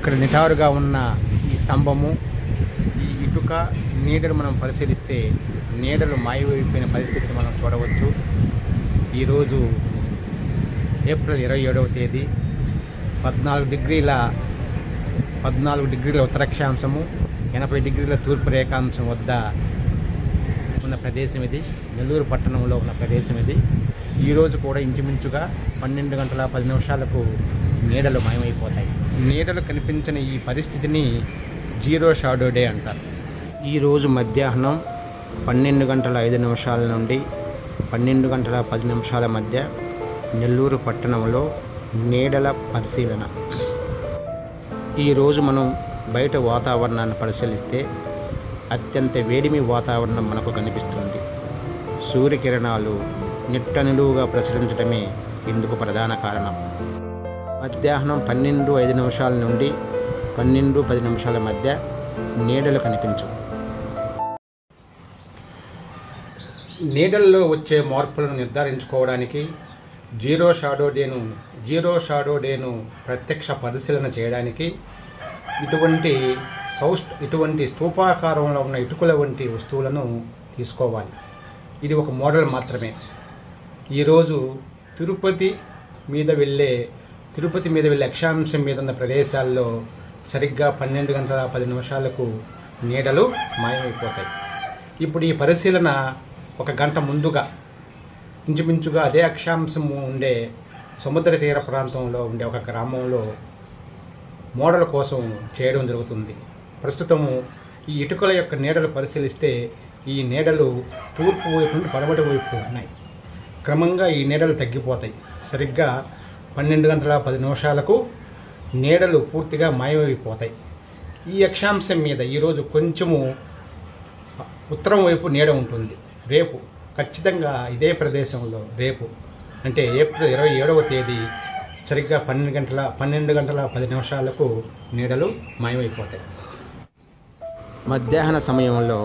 ఇక్కడ నిటారుగా ఉన్న ఈ స్తంభము ఈ ఇటుక నీడలు మనం పరిశీలిస్తే నీడలు మాయమైపోయిన పరిస్థితిని మనం చూడవచ్చు. ఈరోజు ఏప్రిల్ ఇరవై ఏడవ తేదీ పద్నాలుగు డిగ్రీల పద్నాలుగు డిగ్రీల ఉత్తరాక్షాంశము ఎనభై డిగ్రీల తూర్పు రేఖాంశం వద్ద ఉన్న ప్రదేశం ఇది. నెల్లూరు పట్టణంలో ఉన్న ప్రదేశం ఇది. ఈరోజు కూడా ఇంచుమించుగా పన్నెండు గంటల పది నిమిషాలకు నీడలు మాయమైపోతాయి. నీడలు కనిపించని ఈ పరిస్థితిని జీరో షాడో డే అంటారు. ఈరోజు మధ్యాహ్నం పన్నెండు గంటల ఐదు నిమిషాల నుండి పన్నెండు గంటల పది నిమిషాల మధ్య నెల్లూరు పట్టణంలో నీడల పరిశీలన. ఈరోజు మనం బయట వాతావరణాన్ని పరిశీలిస్తే అత్యంత వేడిమి వాతావరణం మనకు కనిపిస్తుంది. సూర్యకిరణాలు నిట్ట నిలువుగా ప్రసరించడమే ఇందుకు ప్రధాన కారణం. మధ్యాహ్నం పన్నెండు ఐదు నిమిషాల నుండి పన్నెండు పది నిమిషాల మధ్య నీడలు కనిపించవు నీడల్లో వచ్చే మార్పులను నిర్ధారించుకోవడానికి జీరో షాడో డేను జీరో షాడో డేను ప్రత్యక్ష పరిశీలన చేయడానికి ఇటువంటి సౌస్ ఇటువంటి స్తూపాకారంలో ఉన్న ఇటుకల వంటి వస్తువులను తీసుకోవాలి. ఇది ఒక మోడల్ మాత్రమే. ఈరోజు తిరుపతి మీద వెళ్ళే తిరుపతి మీద వెళ్ళే అక్షాంశం మీద ఉన్న ప్రదేశాల్లో సరిగ్గా పన్నెండు గంటల పది నిమిషాలకు నీడలు మాయమైపోతాయి. ఇప్పుడు ఈ పరిశీలన ఒక గంట ముందుగా ఇంచుమించుగా అదే అక్షాంశము ఉండే సముద్ర తీర ప్రాంతంలో ఉండే ఒక గ్రామంలో మోడల్ కోసం చేయడం జరుగుతుంది. ప్రస్తుతము ఈ ఇటుకల యొక్క నీడలు పరిశీలిస్తే ఈ నీడలు తూర్పు వైపు నుండి పడమటి వైపు ఉన్నాయి. క్రమంగా ఈ నీడలు తగ్గిపోతాయి. సరిగ్గా పన్నెండు గంటల పది నిమిషాలకు నీడలు పూర్తిగా మాయమైపోతాయి. ఈ అక్షాంశం మీద ఈరోజు కొంచెము ఉత్తరం వైపు నీడ ఉంటుంది. రేపు ఖచ్చితంగా ఇదే ప్రదేశంలో రేపు అంటే ఏప్రిల్ ఇరవై ఏడవ తేదీ సరిగ్గా పన్నెండు గంటల పన్నెండు గంటల పది నిమిషాలకు నీడలు మాయమైపోతాయి. మధ్యాహ్న సమయంలో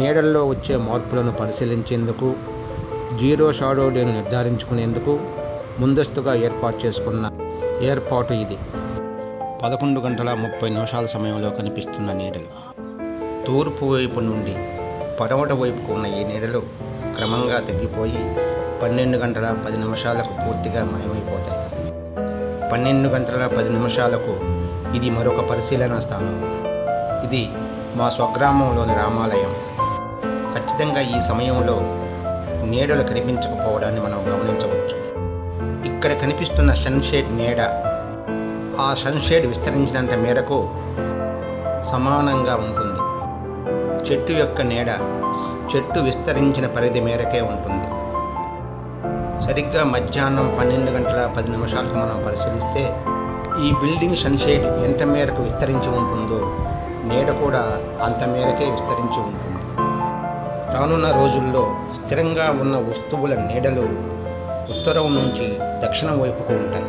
నీడల్లో వచ్చే మార్పులను పరిశీలించేందుకు జీరో షాడో డేను నిర్ధారించుకునేందుకు ముందస్తుగా ఏర్పాటు చేసుకున్న ఏర్పాటు ఇది. పదకొండు గంటల ముప్పై నిమిషాల సమయంలో కనిపిస్తున్న నీడలు. తూర్పు వైపు నుండి పడమట వైపుకు ఉన్న ఈ నీడలు క్రమంగా తగ్గిపోయి పన్నెండు గంటల పది నిమిషాలకు పూర్తిగా మాయమైపోతాయి. పన్నెండు గంటల పది నిమిషాలకు ఇది మరొక పరిశీలనా స్థానం. ఇది మా స్వగ్రామంలోని రామాలయం. ఖచ్చితంగా ఈ సమయంలో నీడలు కనిపించకపోవడాన్ని మనం గమనించవచ్చు. ఇక్కడ కనిపిస్తున్న సన్షేడ్ నీడ ఆ సన్షేడ్ విస్తరించినంత మేరకు సమానంగా ఉంటుంది. చెట్టు యొక్క నీడ చెట్టు విస్తరించిన పరిధి మేరకే ఉంటుంది. సరిగ్గా మధ్యాహ్నం పన్నెండు గంటల పది నిమిషాలకు మనం పరిశీలిస్తే ఈ బిల్డింగ్ సన్షేడ్ ఎంత మేరకు విస్తరించి ఉంటుందో నీడ కూడా అంత మేరకే విస్తరించి ఉంటుంది. రానున్న రోజుల్లో స్థిరంగా ఉన్న వస్తువుల నీడలు ఉత్తరం నుంచి దక్షిణం వైపుకు ఉంటాయి.